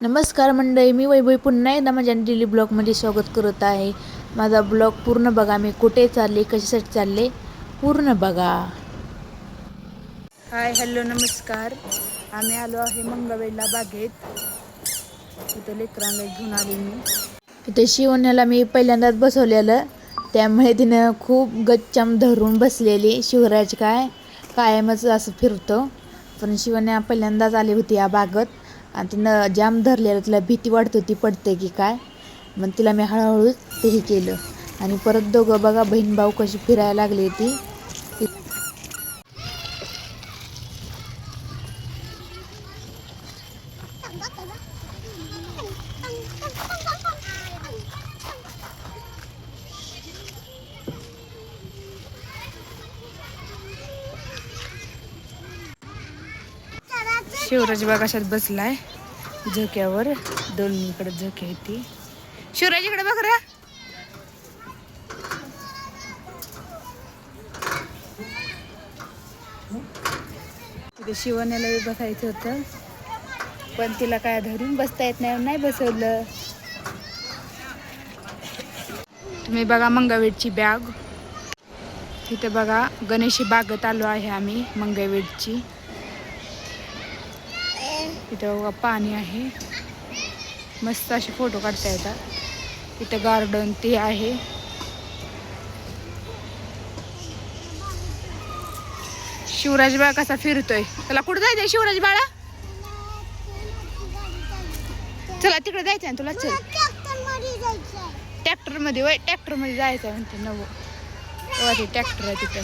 नमस्कार मंडळी मी वैभवी पुन्हा एकदा माझ्या डेली ब्लॉगमध्ये स्वागत करत आहे. माझा ब्लॉग पूर्ण बघा मी कुठे चालले कशासाठी चालले पूर्ण बघा. हाय हॅलो नमस्कार. आम्ही आलो आहे मंगळवेढला बागेत. इथं लेकरांना घेऊन आले मी. इथे शिवण्याला मी पहिल्यांदाच बसवलेलं. त्यामुळे तिनं खूप गच्चम धरून बसलेली. शिवराज काय? कायमच असं फिरतो. पण शिवण्या पहिल्यांदाच आली होती या बागत. आणि तिनं जाम धरलेलं तिला भीती वाटत होती पडते की काय. मग तिला मी हळूहळू तेही केलं. आणि परत दोघं बघा बहीण भाऊ कशी फिरायला लागली ती. शिवराज बाग अशात बसलाय. झोक्यावर दोन्हीकडे झोके आहे ती. शिवराज इकडे बघ रे. तिथे शिवण्याला बसायचं होतं. पण तिला काय धरून बसता येत नाही नाही बसवलं. तुम्ही बघा मंगळवेडची बॅग. तिथे बघा गणेशी बागत आलो आहे आम्ही मंगळवेडची इथं बघा पाणी आहे. मस्त असे फोटो काढता येतात. इथं गार्डन ते आहे. शिवराज बाळा कसा फिरतोय? त्याला कुठं जायचंय शिवराज बाळा? चला तिकडे जायचं आहे तुला? चल. ट्रॅक्टरमध्ये वय ट्रॅक्टरमध्ये जायचं आहे म्हणते नवं. तेव्हा ट्रॅक्टर आहे तिथं.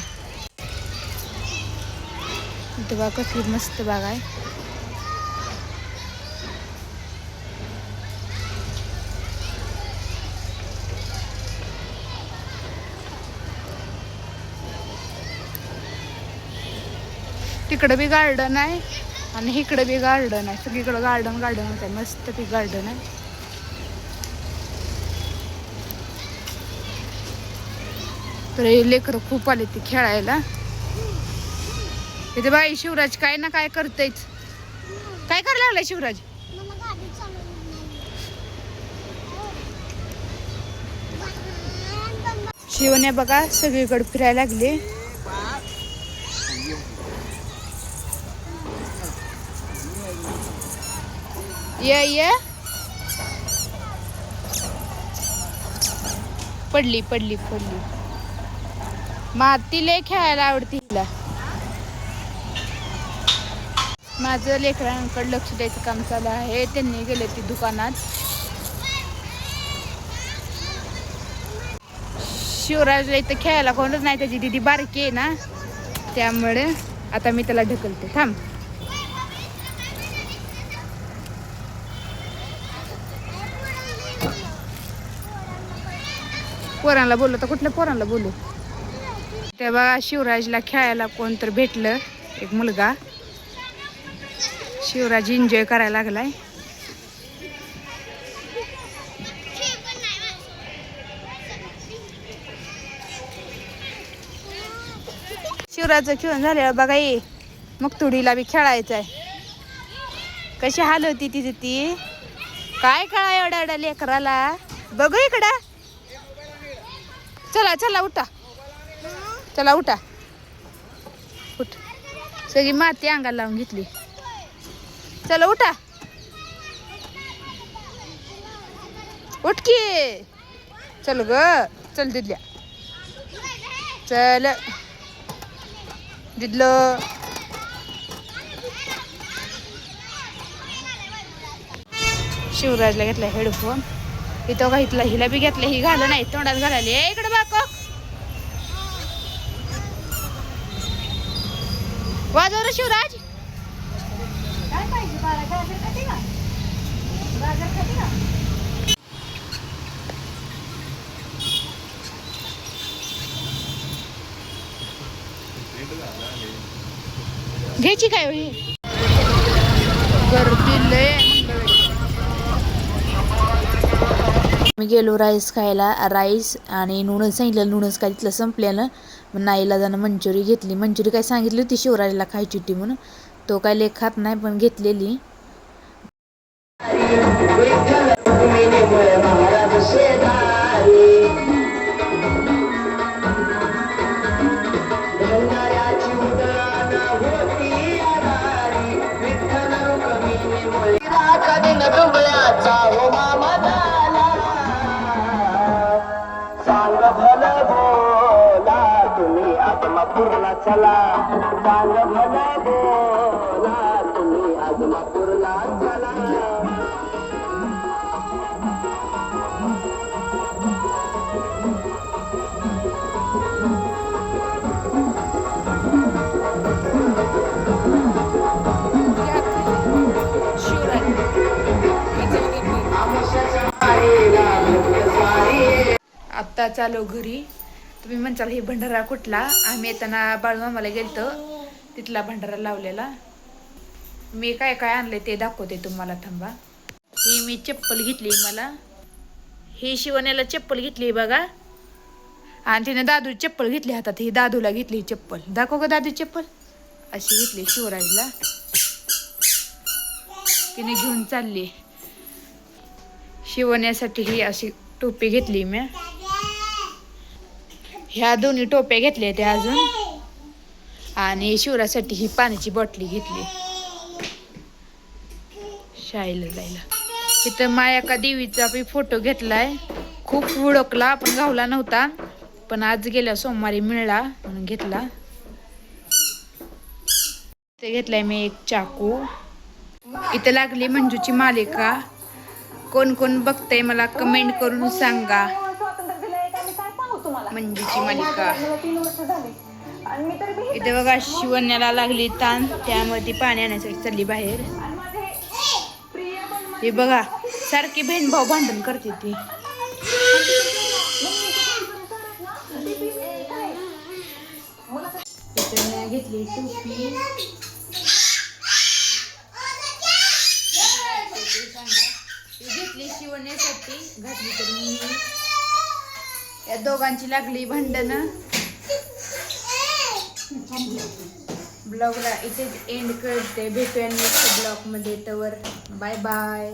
इथं बघा कसली मस्त बाग आहे. तिकडं बी गार्डन आहे आणि इकडं बी गार्डन आहे. सगळीकडं गार्डन गार्डन आहे मस्त ती गार्डन आहे. तर हे लेकरं खूप आले ती खेळायला. इथे बाई शिवराज काय ना काय करतेच काय करायला लागलाय शिवराज? शिवने बघा सगळीकडे फिरायला लागले. ये ये. पडली पडली पडली. माती लय खेळायला आवडते हिला. माझं लेकरांकडे लक्ष द्यायचं काम चालू आहे. त्यांनी गेले ती दुकानात. शिवराजला इथं खेळायला कोणच नाही. त्याची दिदी बारकी आहे ना. त्यामुळे आता मी त्याला ढकलते. थांब. पोरांना बोललो तर कुठल्या पोरांना बोलू? तेव्हा शिवराजला खेळायला कोण तर भेटलं एक मुलगा. शिवराज एन्जॉय करायला लागलाय. शिवराजचं खेळून झाल्यावर बघा ये मग तुडीला बी खेळायचं आहे कशी हाल होती तिथे ती? काय कळा एवढ्या एवढ्या लेकराला? बघू इकडं. चला चला उठा. चला उठा. उठ. सगळी माती अंगाला लावून घेतली. चला उठा. उठ की. चल ग. चल दिदल्या. चल. दिदलं. शिवराजला घेतला हेडफोन. इथं का इथला हिला बी घेतलं ही घालं नाही तोंडात घालायला. ए इकडे बाको वाजव रे शिवराज? काय पाहिजे बाळा गाजर खाते का? गाजर खाते का? घ्यायची काय गर्दी लय आहे मंगळवेढी. मी गेलो राईस खायला. राईस आणि नूडल्स सांगितलं नूडल्स काय तिथलं संपल्यानं मग नाईला जाणं मंचुरी घेतली. मंचुरी काय सांगितली होती? शिवराजला खायची होती म्हणून. तो काय लेख खात नाही पण घेतलेली. सांग चला सांग भल बोला तुम्ही आत्मापूरला चला. आत्ता चालू घरी तुम्ही म्हणचाल हे भंडारा कुठला? आम्ही येताना बाळूमामाला गेलतो. तिथला भंडारा लावलेला. मी काय काय आणले ते दाखवते तुम्हाला थांबा. ही मी चप्पल घेतली मला. ही शिवण्याला चप्पल घेतली बघा. आणि तिने दादू चप्पल घेतली हातात. ही दादूला घेतली चप्पल. दाखव का दादू चप्पल. अशी घेतली शिवराजला. तिने घेऊन चालली. शिवण्यासाठी ही अशी टोपी घेतली मी. ह्या दोन्ही टोप्या घेतल्या त्या अजून. आणि शिवरासाठी ही पाण्याची बॉटली घेतली. शाळेला जायला. इथं मायाका देवीचा बी फोटो घेतलाय. खूप हुडकला पण गावला नव्हता. पण आज गेल्या सोमवारी मिळला म्हणून घेतला. ते घेतलाय मी एक चाकू. इथं लागली मंजूची मालिका. कोण कोण बघतंय मला कमेंट करून सांगा. मंजूची मालिका. इथे बघा शिवण्याला लागली ताण. त्यामुळे ती पाणी आणण्यासाठी चालली बाहेर. हे बघा सारखी बहीण भाऊ भांडण करते ती. घेतली टोपी घेतली शिवण्यासाठी. घातली तर मी. या दोघांची लागली भांडणं. ब्लॉगला इथेच एंड करते. भेटूया नेक्स्ट ब्लॉगमध्ये तर बाय बाय.